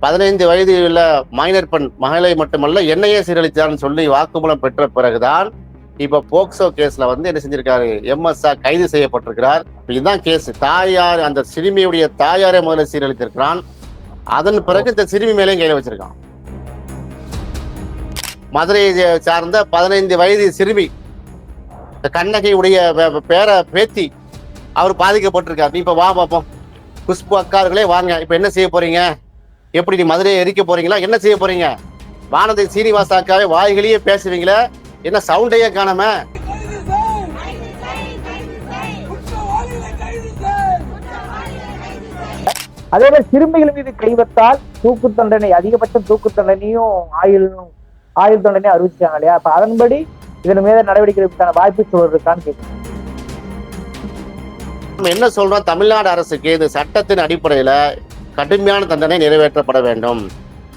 பதினைந்து வயதில் உள்ள மைனர் பெண் மகளை மட்டுமல்ல என்னையே சீரழித்தார்னு சொல்லி வாக்குமூலம் பெற்ற பிறகுதான் இப்ப போக்சோ கேஸ்ல வந்து என்ன செஞ்சிருக்காரு? எம்எஸ்ஆ கைது செய்யப்பட்டிருக்கிறார். இதுதான் கேஸ். தாயார் அந்த சிறுமியுடைய தாயாரை முதல்ல சீரழித்திருக்கிறான். அதன் பிறகு இந்த சிறுமி மேலேயும் கையில வச்சிருக்கான். மதுரையை சார்ந்த பதினைந்து வயது சிறுமி இந்த கண்ணகியுடைய பே- பேர பேத்தி அவர் பாதிக்கப்பட்டிருக்கார். இப்ப வா பாப்போம் குஷ்பு அக்கார்களே வாங்க. இப்ப என்ன செய்ய போறீங்க? எப்படி நீ மதுரையை எரிக்க போறீங்களா? என்ன செய்ய போறீங்க? வானதி சீனிவாச அக்காவே வாய்களையே பேசுவீங்களே? என்ன சவுண்டையே காணாம? அதே மாதிரி சிறுமிகள் மீது கை வைத்தால் தூக்கு தண்டனை அதிகபட்சம் தூக்கு தண்டனையும் ஆயுள் ஆயுள் தண்டனையும் அறிவிச்சாங்க இல்லையா? அப்ப அதன்படி இதன் மீது நடவடிக்கை எடுப்பதற்கான வாய்ப்பு சூழல் இருக்கான்னு கேட்குறேன் நம்ம என்ன சொல்றோம்? தமிழ்நாடு அரசுக்கு இது சட்டத்தின் அடிப்படையில கடுமையான தண்டனை நிறைவேற்றப்பட வேண்டும்.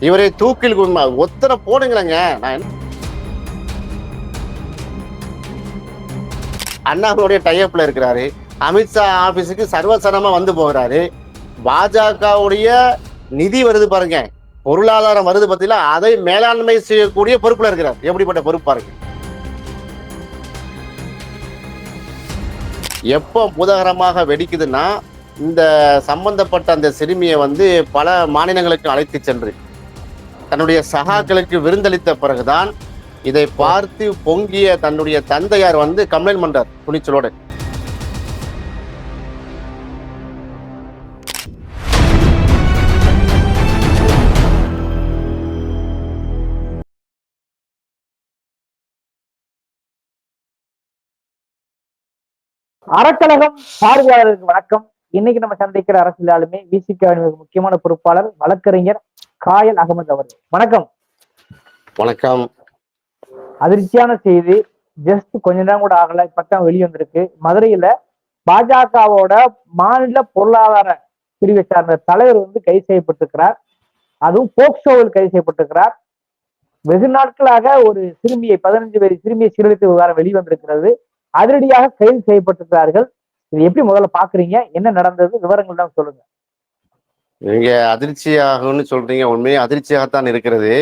இவரை தூக்கில் குடும்ப ஒத்தனை போடுங்களேங்க. நான் அண்ணாவுடைய டைப்ல இருக்கிறாரு. அமித்ஷா ஆபீஸுக்கு சர்வசனமா வந்து போகிறாரு. பாஜகவுடைய நிதி வருது பாருங்க. பொருளாதாரம் வருது பத்தில அதை மேலாண்மை செய்யக்கூடிய பொறுப்புல இருக்கிறார். எப்படிப்பட்ட பொறுப்பு பாருங்க எப்போ புதகரமாக வெடிக்குதுன்னா இந்த சம்பந்தப்பட்ட அந்த சிறுமியை வந்து பல மாநிலங்களுக்கு அழைத்து சென்று தன்னுடைய சகாக்களுக்கு விருந்தளித்த பிறகுதான் இதை பார்த்து பொங்கிய தன்னுடைய தந்தையார் வந்து கம்ப்ளைண்ட் பண்றார் துணிச்சலோடு. அறக்கழகம் பார்வையாளருக்கு வணக்கம். இன்னைக்கு நம்ம சந்திக்கிற அரசியல் ஆளுமே விசிக முக்கியமான பொறுப்பாளர் வழக்கறிஞர் காயல் அகமது அவர்கள். வணக்கம். வணக்கம். அதிர்ச்சியான செய்தி. ஜஸ்ட் கொஞ்ச நேரம் கூட ஆகல. இப்பதான் வெளியே வந்திருக்கு. மதுரையில பாஜகவோட மாநில பொருளாதார பிரிவை சார்ந்த தலைவர் வந்து கைது செய்யப்பட்டிருக்கிறார். அதுவும் போக்சோவில் கைது செய்யப்பட்டிருக்கிறார். வெகு நாட்களாக ஒரு சிறுமியை பதினஞ்சு பேர் சிறுமியை சீரழித்த விவகாரம் வெளிவந்திருக்கிறது. அதிரடியாக கைது செய்யப்பட்டிருக்கிறார்கள். இது எப்படி முதல்ல பாக்குறீங்க? என்ன நடந்தது? விவரங்கள் தான் சொல்லுங்க. நீங்க அதிர்ச்சியாகும்னு சொல்றீங்க. உண்மையே அதிர்ச்சியாகத்தான் இருக்கிறது.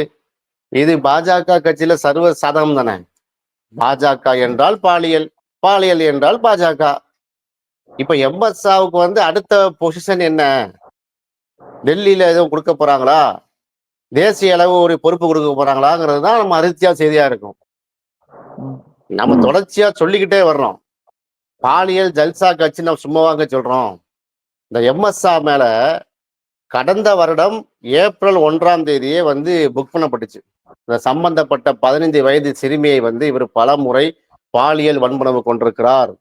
இது பாஜக கட்சியில சர்வ சாதகம் தானே? பாஜக என்றால் பாலியல் பாலியல் என்றால் பாஜக. இப்ப எம்எஸ்ஆவுக்கு வந்து அடுத்த பொசிஷன் என்ன? டெல்லியில எதுவும் கொடுக்க போறாங்களா? தேசிய அளவு ஒரு பொறுப்பு கொடுக்க போறாங்களாங்கிறது தான் நம்ம அதிர்ச்சியா செய்தியா இருக்கும். நம்ம தொடர்ச்சியா சொல்லிக்கிட்டே வர்றோம். பாலியல் ஜல்சா கட்சி நம்ம சும்மாவாங்க சொல்றோம். இந்த எம்எஸ்ஆ மேல கடந்த வருடம் ஏப்ரல் ஒன்றாம் தேதியே வந்து புக் பண்ணப்பட்டுச்சு. இந்த சம்பந்தப்பட்ட பதினைந்து வயது சிறுமியை வந்து இவர் பல முறை பாலியல் வன்புணர்வு கொண்டிருக்கிறார்.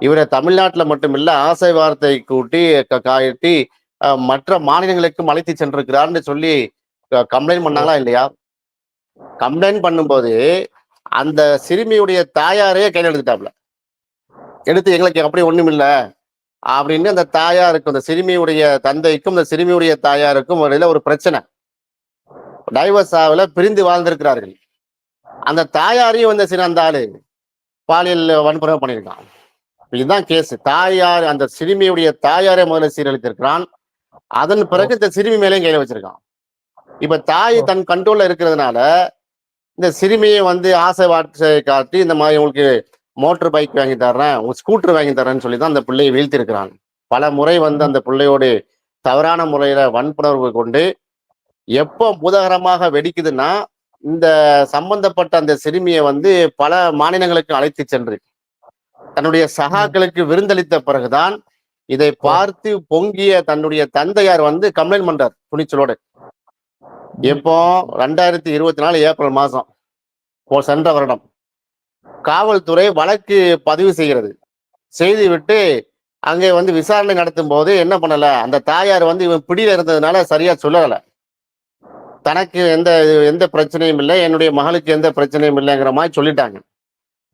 இவரை தமிழ்நாட்டில் மட்டுமில்ல ஆசை வார்த்தை கூட்டி க- காட்டி மற்ற மாநிலங்களுக்கும் அழைத்து சென்றிருக்கிறார்னு சொல்லி கம்ப்ளைண்ட் பண்ணாங்களா இல்லையா? கம்ப்ளைண்ட் பண்ணும்போது அந்த சிறுமியுடைய தாயாரையே கையில் எடுத்துட்டாப்ல. எடுத்து எங்களுக்கு அப்படி ஒண்ணும் இல்ல அப்படின்னு அந்த தாயாருக்கும் அந்த சிறுமியுடைய தந்தைக்கும் அந்த சிறுமியுடைய தாயாருக்கும் இடையில ஒரு பிரச்சனை. டைவர்ஸ் ஆகல பிரிந்து வாழ்ந்திருக்கிறார்கள். அந்த தாயாரையும் வந்து சில அந்த ஆளு பாலியல் வன்புணர்வு பண்ணியிருக்கான். இதுதான் கேஸ் தாயார் அந்த சிறுமியுடைய தாயாரை முதல்ல சீரழித்திருக்கிறான். அதன் பிறகு இந்த சிறுமி மேலேயும் கையில வச்சிருக்கான். இப்ப தாய் தன் கண்ட்ரோல்ல இருக்கிறதுனால இந்த சிறுமியை வந்து ஆசை வார்த்தை காட்டி இந்த மாதிரி உங்களுக்கு மோட்டர் பைக் வாங்கி தர்றேன் உங்க ஸ்கூட்டர் வாங்கி தர்றேன்னு சொல்லி தான் அந்த பிள்ளையை வீழ்த்திருக்கிறான் பல முறை வந்து அந்த பிள்ளையோடு தவறான முறையில வன்புணர்வு கொண்டு எப்போ பூதகரமாக வெடிக்குதுன்னா இந்த சம்பந்தப்பட்ட அந்த சிறுமியை வந்து பல மாநிலங்களுக்கு அழைத்து சென்று தன்னுடைய சகாக்களுக்கு விருந்தளித்த பிறகுதான் இதை பார்த்து பொங்கிய தன்னுடைய தந்தையார் வந்து கம்ப்ளைண்ட் பண்றார் துணிச்சலோடு. எப்போ? ரெண்டாயிரத்தி இருபத்தி நாலு ஏப்ரல் மாசம் சென்ற வருடம். காவல்துறை வழக்கு பதிவு செய்கிறது. செய்து விட்டு அங்கே வந்து விசாரணை நடத்தும் போது என்ன பண்ணல? அந்த தாயார் வந்து இவன் பிடியில இருந்ததுனால சரியா சொல்லல. தனக்கு எந்த எந்த பிரச்சனையும் இல்லை. என்னுடைய மகளுக்கு எந்த பிரச்சனையும் இல்லைங்கிற மாதிரி சொல்லிட்டாங்க.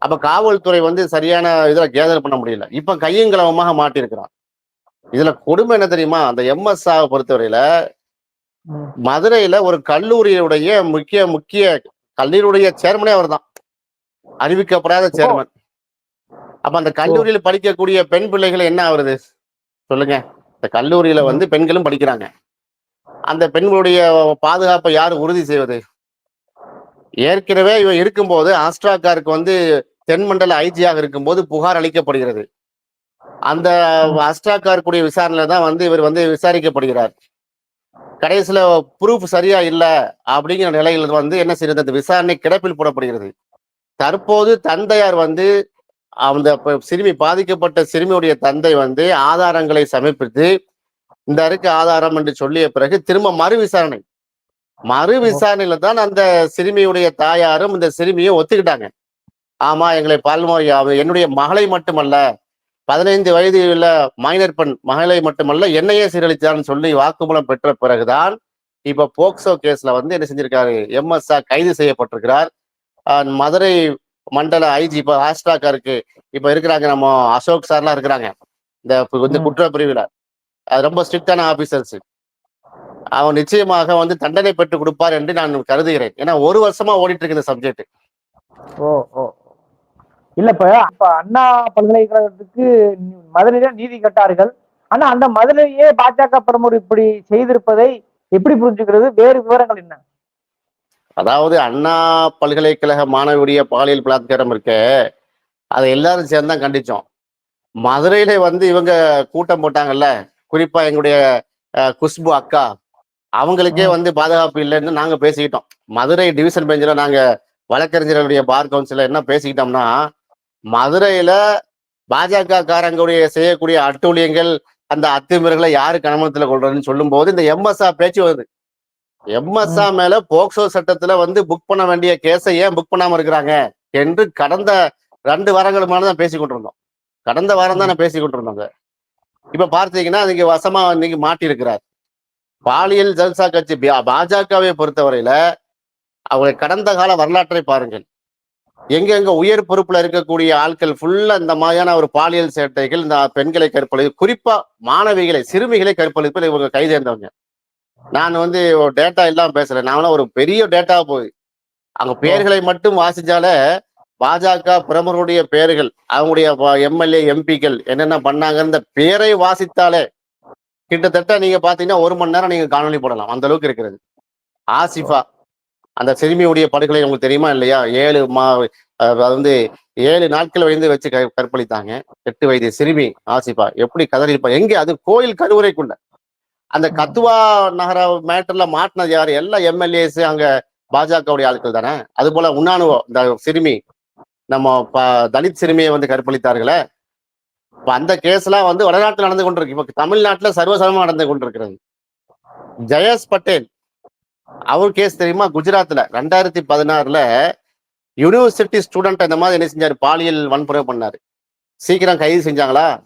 அப்ப காவல்துறை வந்து சரியான இதுல கேதர் பண்ண முடியல. இப்ப கையங்களவமாக மாட்டியிருக்கிறான். இதுல கொடுமை என்ன தெரியுமா? அந்த எம்எஸ்ஆ பொறுத்தவரையில ம். மதுரையில ஒரு கல்லூரியுடைய முக்கிய முக்கிய கல்லூரியுடைய சேர்மனே அவர் தான் அறிவிக்கப்படாத சேர்மன் அப்ப அந்த கல்லூரியில படிக்கக்கூடிய பெண் பிள்ளைகள் என்ன ஆகுறது? சொல்லுங்க. இந்த கல்லூரியில வந்து பெண்களும் படிக்கிறாங்க. அந்த பெண்களுடைய பாதுகாப்பை யார் உறுதி செய்வது? ஏற்கனவே இவ இருக்கும்போது ஆஸ்ட்ராக்காருக்கு வந்து தென்மண்டல ஐஜியாக இருக்கும்போது புகார் அளிக்கப்படுகிறது. அந்த ஆஸ்ட்ராக்காருக்குடைய விசாரணையில தான் வந்து இவர் வந்து விசாரிக்கப்படுகிறார். கடைசியில ப்ரூஃப் சரியா இல்ல அப்படிங்கிற நிலையில வந்து என்ன செய்யறது? அந்த விசாரணை கிடப்பில் போடப்படுகிறது. தற்போது தந்தையார் வந்து அந்த சிறுமி பாதிக்கப்பட்ட சிறுமியுடைய தந்தை வந்து ஆதாரங்களை சமர்ப்பித்து இந்த இருக்கு ஆதாரம் என்று சொல்லிய பிறகு திரும்ப மறு விசாரணை. மறு விசாரணையில தான் அந்த சிறுமியுடைய தாயாரும் இந்த சிறுமியும் ஒத்துக்கிட்டாங்க. ஆமா எங்களை பால்மொழி என்னுடைய மகளை மட்டுமல்ல பதினைந்து வயது உள்ள மைனர் பெண் மகளை மட்டுமல்ல என்னையே சீரழித்தான்னு சொல்லி வாக்குமூலம் பெற்ற பிறகுதான் இப்ப போக்சோ கேஸ்ல வந்து என்ன செஞ்சிருக்காரு? எம்எஸ்ஆ கைது செய்யப்பட்டிருக்கிறார். மதுரை மண்டல ஐஜி இப்ப ஆஸ்ட்ராக்காருக்கு இப்ப இருக்கிறாங்க நம்ம அசோக் சார்லாம் இருக்கிறாங்க. இந்த ம். குற்ற பிரிவுல. அது ரொம்ப ஸ்ட்ரிக்டான ஆபீசர்ஸ் அவன் நிச்சயமாக வந்து தண்டனை பெற்றுக் கொடுப்பார் என்று நான் கருதுகிறேன். ஏன்னா ஒரு வருஷமா ஓடிட்டு இருக்கு இந்த சப்ஜெக்ட் ஓ ஓ. இல்ல இப்ப இப்ப அண்ணா பல்கலைக்கழகத்துக்கு மதுரையில நீதி கேட்டார்கள். ஆனா அந்த மதுரையே பாஜக பிரமுகர் இப்படி செய்திருப்பதை எப்படி புரிஞ்சுக்கிறது? வேறு விவரங்கள் என்ன? அதாவது அண்ணா பல்கலைக்கழக மாணவியுடைய பாலியல் பலாத்காரம் இருக்க அதை எல்லாரும் சேர்ந்து தான் கண்டிச்சோம். மதுரையில வந்து இவங்க கூட்டம் போட்டாங்கல்ல குறிப்பா எங்களுடைய குஷ்பு அக்கா அவங்களுக்கே. வந்து பாதுகாப்பு இல்லைன்னு நாங்க பேசிக்கிட்டோம். மதுரை டிவிஷன் பெஞ்சில் நாங்க வழக்கறிஞர்களுடைய பார் கவுன்சில என்ன பேசிக்கிட்டோம்னா மதுரையில பாஜக காரங்களுடைய செய்யக்கூடிய அட்டூழியங்கள் அந்த அத்துமீறல்களை யாரு கவனத்துல கொள்றதுன்னு சொல்லும் போது இந்த எம்எஸ்ஆ பேச்சு வருது. எம்எஸ்ஆ மேல போக்சோ சட்டத்துல வந்து புக் பண்ண வேண்டிய கேஸை ஏன் புக் பண்ணாம இருக்கிறாங்க என்று கடந்த ரெண்டு வாரங்களுக்கு தான் பேசி கொண்டிருந்தோம். கடந்த வாரம் தான் பேசி கொண்டிருந்தோங்க. இப்ப பார்த்தீங்கன்னா நீங்க வசமா இன்னைக்கு மாட்டியிருக்கிறார். பாலியல் ஜல்சா கட்சி பாஜகவை பொறுத்தவரையில அவங்க கடந்த கால வரலாற்றை பாருங்கள். எங்கெங்க உயர் பொறுப்புல இருக்கக்கூடிய ஆட்கள் ஃபுல்லா இந்த மாதிரியான ஒரு பாலியல் சேட்டைகள் இந்த பெண்களை கற்பழிப்பு குறிப்பா மாணவிகளை சிறுமிகளை கற்பழிப்பில் இவங்க கைதேர்ந்தவங்க. நான் வந்து ஒரு டேட்டா இல்லாம பேசுறேன் நான்லாம் ஒரு பெரிய டேட்டா போய். அங்க பெயர்களை மட்டும் வாசிச்சாலே பாஜக பிரமுகருடைய பெயர்கள் அவங்களுடைய எம்எல்ஏ எம்பிக்கள் என்னென்ன பண்ணாங்கன்ற பேரை வாசித்தாலே கிட்டத்தட்ட நீங்க பாத்தீங்கன்னா ஒரு மணி நேரம் நீங்க காணொளி போடலாம். அந்த அளவுக்கு இருக்கிறது. ஆசிஃபா அந்த சிறுமியுடைய படுகொலை உங்களுக்கு தெரியுமா இல்லையா? ஏழு மா அது வந்து ஏழு நாட்கள் வந்து வச்சு கற்பழித்தாங்க. எட்டு வயது சிறுமி ஆசிஃபா. எப்படி கதறிப்பா எங்க? அது கோயில் கருவறைக்குள்ள. அந்த கத்துவா நகர மேட்டர்ல மாட்டினது யாரு? எல்லா எம்எல்ஏஸ் அங்க பாஜகவுடைய ஆட்கள் தானே? அது போல உண்ணானுவோ இந்த சிறுமி. நம்ம தலித் சிறுமியை வந்து கற்பழித்தார்களே. இப்ப அந்த கேஸ்லாம் வந்து வடநாட்டில் நடந்து கொண்டிருக்கு. இப்ப தமிழ்நாட்டுல சர்வசாதாரணமா நடந்து கொண்டிருக்கிறது. ஜெயஸ் பட்டேல் அவர் கேஸ் தெரியுமா? குஜராத்ல ரெண்டாயிரத்தி பதினாறுல யூனிவர்சிட்டி ஸ்டூடெண்ட் இந்த மாதிரி என்ன செஞ்சாரு? பாலியல் வன்முறை பண்ணாரு. சீக்கிரம் கைது செஞ்சாங்களா?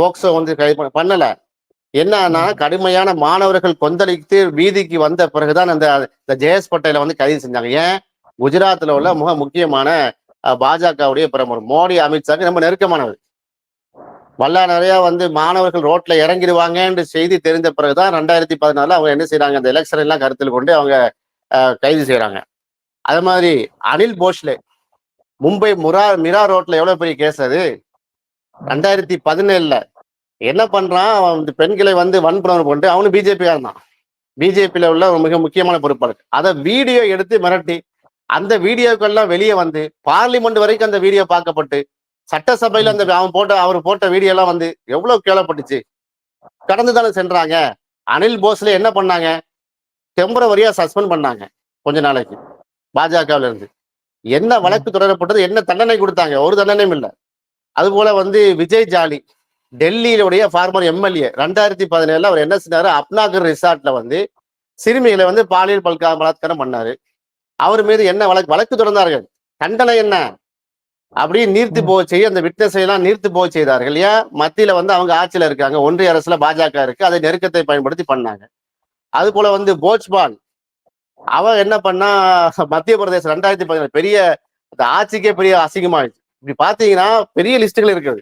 போக்சோ வந்து கைது பண்ண- பண்ணல. என்னன்னா கடுமையான மாணவர்கள் கொந்தளித்து வீதிக்கு வந்த பிறகுதான் அந்த இந்த ஜெயஸ் பட்டேலை வந்து கைது செஞ்சாங்க. ஏன்? குஜராத்ல உள்ள மிக முக்கியமான பாஜகவுடைய பிரமுகர் மோடி அமித்ஷாக்கு ரொம்ப நெருக்கமானவர். வல்லா நிறைய வந்து மாணவர்கள் ரோட்ல இறங்கிடுவாங்கன்ற செய்தி தெரிந்த பிறகுதான் ரெண்டாயிரத்தி பதினாலுல அவங்க என்ன செய்றாங்க? அந்த எலெக்ஷன் எல்லாம் கருத்தில் கொண்டு அவங்க கைது செய்றாங்க. அது மாதிரி அனில் போஸ்லே மும்பை முரா மிரா ரோட்ல எவ்வளவு பெரிய கேஸ் அது? ரெண்டாயிரத்தி பதினேழுல என்ன பண்றான்? அவன் பெண்களை வந்து வன்புணர்வு கொண்டு அவனு பிஜேபியா இருந்தான் பிஜேபியில உள்ள ஒரு மிக முக்கியமான பொறுப்பாளர். அதை வீடியோ எடுத்து மிரட்டி அந்த வீடியோக்கெல்லாம் வெளியே வந்து பார்லிமெண்ட் வரைக்கும் அந்த வீடியோ பார்க்கப்பட்டு சட்டசபையில அந்த அவன் போட்ட அவர் போட்ட வீடியோ எல்லாம் வந்து எவ்வளவு கேளப்பட்டுச்சு கடந்து தானே சென்றாங்க. அனில் போஸ்ல என்ன பண்ணாங்க? டெம்பரவரியா சஸ்பெண்ட் பண்ணாங்க கொஞ்ச நாளைக்கு. பாஜகவில இருந்து. என்ன வழக்கு தொடரப்பட்டது? என்ன தண்டனை கொடுத்தாங்க? ஒரு தண்டனையும் இல்லை. அது போல வந்து விஜய் ஜாலி. டெல்லியிலுடைய ஃபார்மர் எம்எல்ஏ ரெண்டாயிரத்தி பதினேழுல அவர் என்ன செஞ்சாரு? அப்னாகர் ரிசார்ட்ல வந்து சிறுமிகளை வந்து பாலியல் பல்கா பலாத்காரம் பண்ணாரு. அவர் மீது என்ன வழக்கு? வழக்கு தொடர்ந்தார்கள். தண்டனை என்ன? அப்படியே நீர்த்து போக செய்ய அந்த விட்னஸ் எல்லாம் நீர்த்து போக செய்தார்கள். ஏன்? மத்தியில வந்து அவங்க ஆட்சியில இருக்காங்க. ஒன்றிய அரசுல பாஜக இருக்கு. அதை நெருக்கத்தை பயன்படுத்தி பண்ணாங்க. அது போல வந்து போஜ்பால் அவ என்ன பண்ணா மத்திய பிரதேசம் ரெண்டாயிரத்தி பதினேழு பெரிய அந்த ஆட்சிக்கே பெரிய அசிங்கமாயிடுச்சு. இப்படி பாத்தீங்கன்னா பெரிய லிஸ்டுகள் இருக்குது.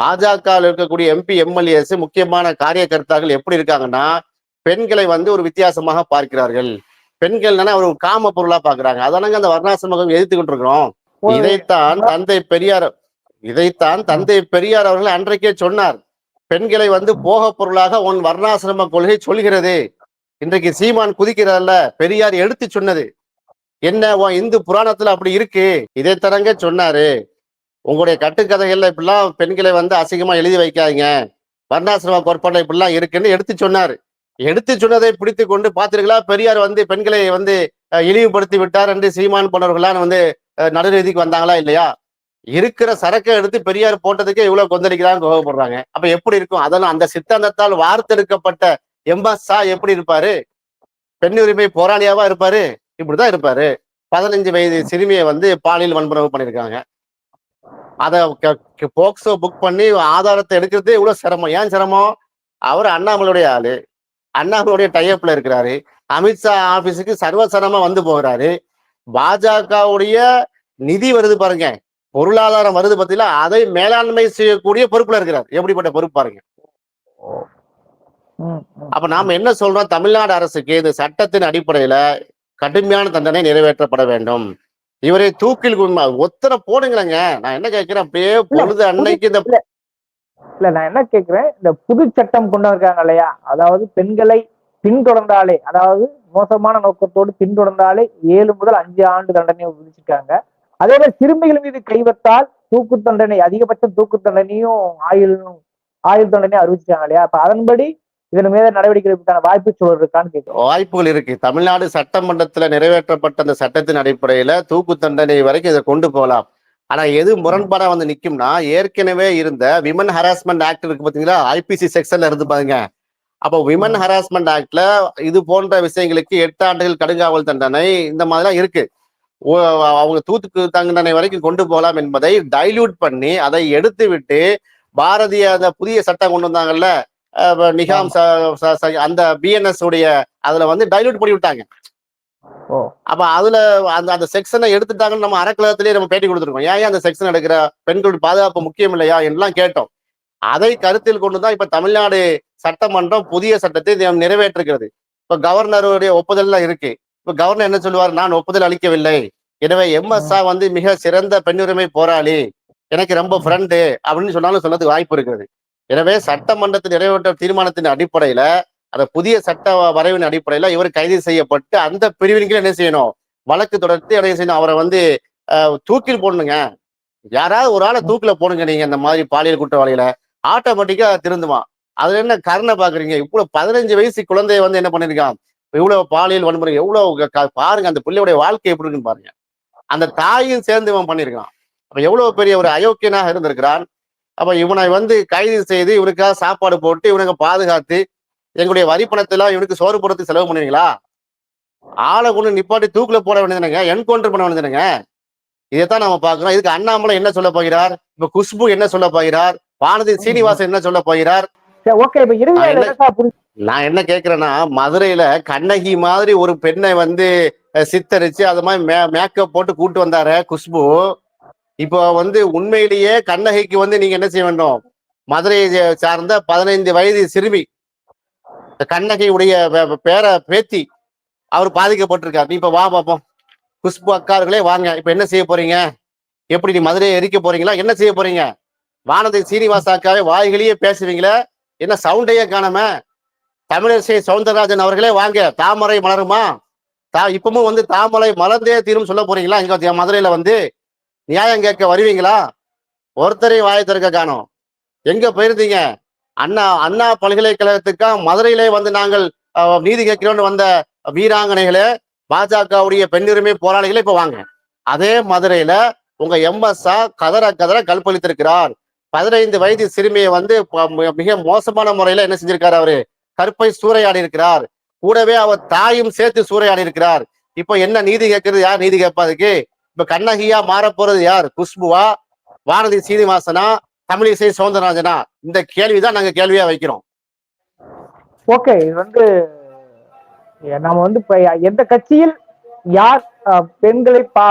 பாஜகவில் இருக்கக்கூடிய எம்பி எம்எல்ஏஸ் முக்கியமான காரியகர்த்தாக்கள் எப்படி இருக்காங்கன்னா பெண்களை வந்து ஒரு வித்தியாசமாக பார்க்கிறார்கள். பெண்கள் ஒரு காம பொருளா பாக்குறாங்க அதனால அந்த வர்ணாசிரமம் எதிர்த்து கொண்டிருக்கிறோம். இதைத்தான் தந்தை பெரியார் இதைத்தான் தந்தை பெரியார் அவர்கள் அன்றைக்கே சொன்னார். பெண்களை வந்து போக பொருளாக உன் வர்ணாசிரம கொள்கை சொல்கிறது. இன்றைக்கு சீமான் குதிக்கிறார்ல பெரியார் எடுத்து சொன்னது. என்ன உன் இந்து புராணத்துல அப்படி இருக்கு. இதை தரங்க சொன்னாரு. உங்களுடைய கட்டுக்கதைகள்ல இப்படிலாம் பெண்களை வந்து அசிங்கமா எழுதி வைக்காதீங்க. வர்ணாசிரம கோட்பாடு இப்படிலாம் இருக்குன்னு எடுத்து சொன்னார். எடுத்து சொன்னதை பிடித்து கொண்டு பார்த்தீர்களா பெரியார் வந்து பெண்களை வந்து இழிவுபடுத்தி விட்டார் என்று சீமான் போனவர்களாம் வந்து நடுநீதிக்கு வந்தாங்களா இல்லையா? இருக்கிற சரக்கை எடுத்து பெரியார் போட்டதுக்கே இவ்வளவு கொந்தளிக்கிறாங்க கோவப்படுறாங்க. அப்ப எப்படி இருக்கும்? அதெல்லாம் அந்த சித்தாந்தத்தால் வார்த்தெடுக்கப்பட்ட எம்எஸ்ஆ எப்படி இருப்பாரு? பெண் உரிமை போராளியாவா இருப்பாரு? இப்படிதான் இருப்பாரு. பதினஞ்சு வயது சிறுமியை வந்து பாலியல் வன்புணர்வு பண்ணியிருக்காங்க. அதை போக்சோ புக் பண்ணி ஆதாரத்தை எடுக்கிறதே இவ்வளவு சிரமம். ஏன் சிரமம்? அவர் அண்ணாமலையுடைய ஆளு. அண்ணாமலையுடைய டைப்ல இருக்கிறாரு. அமித்ஷா ஆபீஸுக்கு சர்வசரமா வந்து போகிறாரு. பாஜகவுடைய நிதி வருது பாருங்க. பொருளாதாரம் வருது பத்தில அதை மேலாண்மை செய்யக்கூடிய பொறுப்புல இருக்கிறார். எப்படிப்பட்ட பொறுப்பு பாருங்க. அப்ப நாம என்ன சொல்றோம்? தமிழ்நாடு அரசுக்கு இந்த சட்டத்தின் அடிப்படையில கடுமையான தண்டனை நிறைவேற்றப்பட வேண்டும். இவரை தூக்கில் ஒத்தனை போடுங்களேங்க. நான் என்ன கேட்கிறேன் அப்படியே பொழுது அன்னைக்கு இந்த இல்ல நான் என்ன கேக்குறேன்? இந்த புது சட்டம் கொண்டு வந்திருக்காங்க இல்லையா? அதாவது பெண்களை பின்தொடர்ந்தாலே அதாவது மோசமான நோக்கத்தோடு பின்தொடர்ந்தாலே ஏழு முதல் அஞ்சு ஆண்டு தண்டனை விதிச்சிருக்காங்க. அதே மாதிரி சிறுமிகள் மீது கைவத்தால் தூக்கு தண்டனை அதிகபட்சம் தூக்கு தண்டனையும் ஆயுள் ஆயுள் தண்டனையும் அறிவிச்சிருக்காங்க இல்லையா? அப்ப அதன்படி இதன் மீது நடவடிக்கை எடுப்பதற்கான வாய்ப்பு சூழல் இருக்கான்னு கேட்கிறோம் வாய்ப்புகள் இருக்கு. தமிழ்நாடு சட்டமன்றத்துல நிறைவேற்றப்பட்ட அந்த சட்டத்தின் அடிப்படையில தூக்கு தண்டனை வரைக்கும் இதை கொண்டு போகலாம். ஆனா எது முரண்பாடா வந்து நிக்கும்னா ஏற்கனவே இருந்த விமன் ஹராஸ்மெண்ட் ஆக்ட் இருக்கு பாத்தீங்களா? ஐபிசி செக்ஷன்ல இருந்து பாருங்க. அப்போ விமன் ஹராஸ்மெண்ட் ஆக்ட்ல இது போன்ற விஷயங்களுக்கு எட்டு ஆண்டுகள் கடுங்காவல் தண்டனை இந்த மாதிரிலாம் இருக்கு. அவங்க தூத்துக்கு தண்டனை வரைக்கும் கொண்டு போகலாம் என்பதை டைல்யூட் பண்ணி அதை எடுத்து விட்டு பாரதிய அந்த புதிய சட்டம் கொண்டு வந்தாங்கல்ல நிகாம் அந்த பிஎன்எஸ் உடைய அதுல வந்து டைல்யூட் பண்ணி விட்டாங்க அப்ப அதுல அந்த அந்த செக்ஷனை எடுத்துட்டாங்கன்னு நம்ம அறக்கலகத்திலேயே நம்ம பேட்டி கொடுத்துருக்கோம். ஏன் அந்த செக்ஷன் எடுக்கிற? பெண்களுடைய பாதுகாப்பு முக்கியம் இல்லையா என்றெல்லாம் கேட்டோம். அதை கருத்தில் கொண்டுதான் இப்ப தமிழ்நாடு சட்டமன்றம் புதிய சட்டத்தை நிறைவேற்றுகிறது இப்ப கவர்னருடைய ஒப்புதல்லாம் இருக்கு. இப்ப கவர்னர் என்ன சொல்லுவார்? நான் ஒப்புதல் அளிக்கவில்லை. எனவே எம்எஸ்ஆ வந்து மிக சிறந்த பெண்ணுரிமை போராளி. எனக்கு ரொம்ப ஃப்ரெண்டு அப்படின்னு சொன்னாலும் சொல்லதுக்கு வாய்ப்பு இருக்கிறது. எனவே சட்டமன்றத்தில் நிறைவேற்ற தீர்மானத்தின் அடிப்படையில அந்த புதிய சட்ட வரைவின் அடிப்படையில இவர் கைது செய்யப்பட்டு அந்த பிரிவின் கீழ் என்ன செய்யணும்? வழக்கு தொடர்ந்து என்ன செய்யணும்? அவரை வந்து தூக்கில் போடணுங்க. யாராவது ஒரு ஆளை தூக்கில போடுங்க நீங்க இந்த மாதிரி பாலியல் குற்றவாளியில ஆட்டோமேட்டிக்கா திருந்துவான். அதுல என்ன கருணை பாக்குறீங்க? இவ்வளவு பதினஞ்சு வயசு குழந்தைய வந்து என்ன பண்ணிருக்கான் இவ்வளவு பாலியல் வன்முறை எவ்வளவு க- பாருங்க அந்த பிள்ளையுடைய வாழ்க்கை எப்படி இருக்குன்னு பாருங்க. அந்த தாயும் சேர்ந்து இவன் பண்ணிருக்கான் அப்ப எவ்வளவு பெரிய ஒரு அயோக்கியனாக இருந்திருக்கிறான்? அப்ப இவனை வந்து கைது செய்து இவனுக்காக சாப்பாடு போட்டு இவனுக்கு பாதுகாத்து எங்களுடைய வரி பணத்தெல்லாம் இவனுக்கு சோறு போடுறதுக்கு செலவு பண்ணுவீங்களா? ஆளை கொண்டு நிப்பாட்டி தூக்குல போட வேண்டியதுனுங்க என்கவுண்டர் பண்ண வேண்டியதுனுங்க இதைத்தான் நம்ம பார்க்கிறோம் இதுக்கு அண்ணாமலை என்ன சொல்ல போகிறார்? இப்ப குஷ்பு என்ன சொல்ல போகிறார்? வானதி சீனிவாசன் என்ன சொல்ல போகிறார்? நான் என்ன- கேக்குறேன்னா மதுரையில கண்ணகி மாதிரி ஒரு பெண்ணை வந்து சித்தரிச்சு அது மாதிரி மேக்கப் போட்டு கூட்டு வந்தாரு குஷ்பு. இப்போ வந்து உண்மையிலேயே கண்ணகிக்கு வந்து நீங்க என்ன செய்ய வேண்டும்? மதுரையை சார்ந்த பதினைந்து வயது சிறுமி கண்ணகையுடைய கண்ணகியுடைய பேர பேத்தி அவர் பாதிக்கப்பட்டிருக்காரு. நீ இப்ப வா பாப்போம் குஷ்பு அக்கார்களே வாங்க. இப்ப என்ன செய்ய போறீங்க? எப்படி நீ மதுரையை எரிக்க போறீங்களா? என்ன செய்ய போறீங்க? வானதி சீனிவாச அக்காவே வாய்களையே பேசுவீங்களே? என்ன சவுண்டையே காணாம? தமிழிசை சவுந்தரராஜன் அவர்களே வாங்க. தாமரை மலருமா? தா இப்பவும் வந்து தாமரை மலர்ந்தே தீரும் சொல்ல போறீங்களா? இங்க மதுரையில வந்து நியாயம் கேட்க வருவீங்களா? ஒருத்தரையும் வாய திறக்க காணும். எங்க போயிருந்தீங்க? அண்ணா அண்ணா பல்கலைக்கழகத்துக்கா? மதுரையிலே வந்து நாங்கள் நீதி கேட்கிறோம்னு வந்த வீராங்கனைகளே பாஜகவுடைய பெண்ணுரிமை போராளிகளே இப்ப வாங்க. அதே மதுரையில உங்க எம்எஸ்ஆ கதற கதற கல்பளித்திருக்கிறார் பதினைந்து வயது சிறுமியை வந்து மிக- மிக மோசமான முறையில என்ன செஞ்சிருக்காரு அவரு? கற்பை சூறையாடி இருக்கிறார். கூடவே அவர் தாயும் சேர்த்து சூறையாடி இருக்கிறார். இப்போ என்ன நீதி கேட்கறது? யார் நீதி கேட்பாதுக்கு இப்ப கண்ணகியா மாறப் போறது யார்? குஷ்புவா? வானதி சீனிவாசனா? தமிழிசை சௌந்தரராஜனா இந்த கேள்விதான் நாங்க கேள்வியா வைக்கிறோம். ஓகே இது வந்து நம்ம நாம வந்து இப்ப எந்த கட்சியில் யார் பெண்களை பா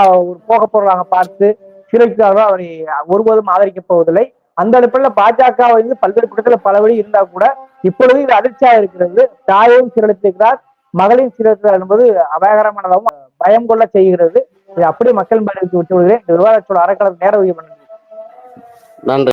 போக போறாங்க பார்த்து சிறைக்காரோ அவரை ஒருபோதும் ஆதரிக்க போவதில்லை. அந்த அடிப்படையில் பாஜக வந்து பல்வேறு கூட்டத்தில் பல வழி இருந்தா கூட இப்பொழுது இது அதிர்ச்சியா இருக்கிறது. தாயையும் சீரழித்திருக்கிறார் மகளையும் சீரழித்தார் என்பது அபாயகரமானதாகவும் பயம் கொள்ள செய்கிறது. இதை அப்படியே மக்கள் மேலுக்கு விட்டு விடுகிறேன். இந்த விவாதத்தோட அறக்கலர் நேர உயிர் நன்றி.